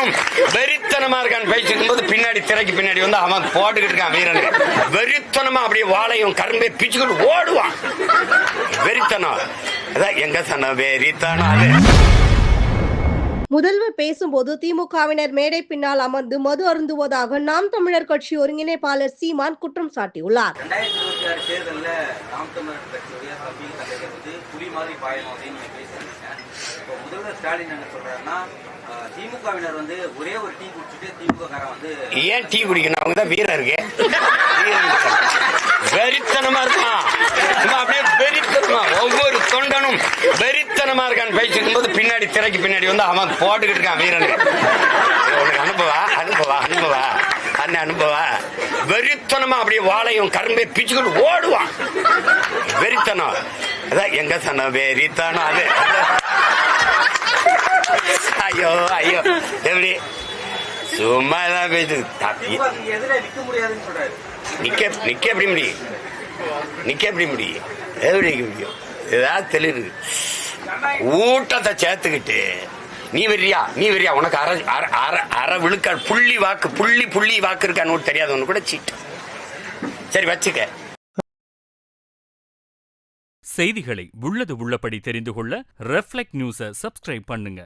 தொண்டனும் வெறித்தனமா இருக்கான்னு பேசிக்கும் போது பின்னாடி திரைக்கு பின்னாடி வந்து அவன் போட்டுக்கிட்டு இருக்கான் வீரன். வெறித்தனமா அப்படியே வாழையும் கரும்பே பிச்சுக்கிட்டு ஓடுவான். வெறித்தனம். அதான் எங்க சொன்ன வெறித்தனம் அது? முதல்வர் பேசும்போது திமுகவினர் மேடை பின்னால் அமர்ந்து மது அருந்துவதாக நாம் தமிழர் கட்சி ஒருங்கிணைப்பாளர் சீமான் குற்றம் சாட்டியுள்ளார். தேர்தலில் நாம் தமிழர் கட்சியுடைய தம்பி தலைவர் வந்து புலி மாதிரி பாயணும் அப்படின்னு இப்போ முதல்வர் ஸ்டாலின் என்ன சொல்றாருன்னா திமுகவினர் வந்து ஒரே ஒரு டீ குடிச்சிட்டு திமுக காரன் வந்து ஏன் டீ குடிக்கணும்? அவங்க தான் வீரர் இருக்கு. வெறித்தனமா இருக்கான். அப்படியே வெறித்தனமா ஒவ்வொரு தொண்டனும் வெறித்தனமா இருக்கான்னு பேசிக்கும் போது பின்னாடி திரைக்கு பின்னாடி வந்து அவன் போட்டுக்கிட்டு இருக்கான் வீரன். உனக்கு அனுபவா? அனுபவா? அனுபவா? அண்ணன் அனுபவா? வெறித்தனமா அப்படியே வாழையும் கரும்பே பிச்சுக்கிட்டு ஓடுவான். வெறித்தனம். அதான் எங்க சொன்ன வெறித்தனம் அது. எப்படி? சும்மா தான் பேசுது நிக்க நிக்க எப்படி முடியும் நிக்க எப்படி முடியும் எப்படி நிக்க முடியும்? ஏதாவது தெளிவு. ஊட்டத்தை சேர்த்துக்கிட்டு நீ வெறியா? நீ வெறியா? உனக்கு அரை அரை அரை அரை விழுக்காடு புள்ளி வாக்கு புள்ளி புள்ளி வாக்கு இருக்கான்னு தெரியாது. ஒன்று கூட சீட்டு. சரி வச்சுக்க. செய்திகளை உள்ளது உள்ளபடி தெரிந்து கொள்ள ரெஃப்ளெக்ட் நியூஸை சப்ஸ்கிரைப் பண்ணுங்க.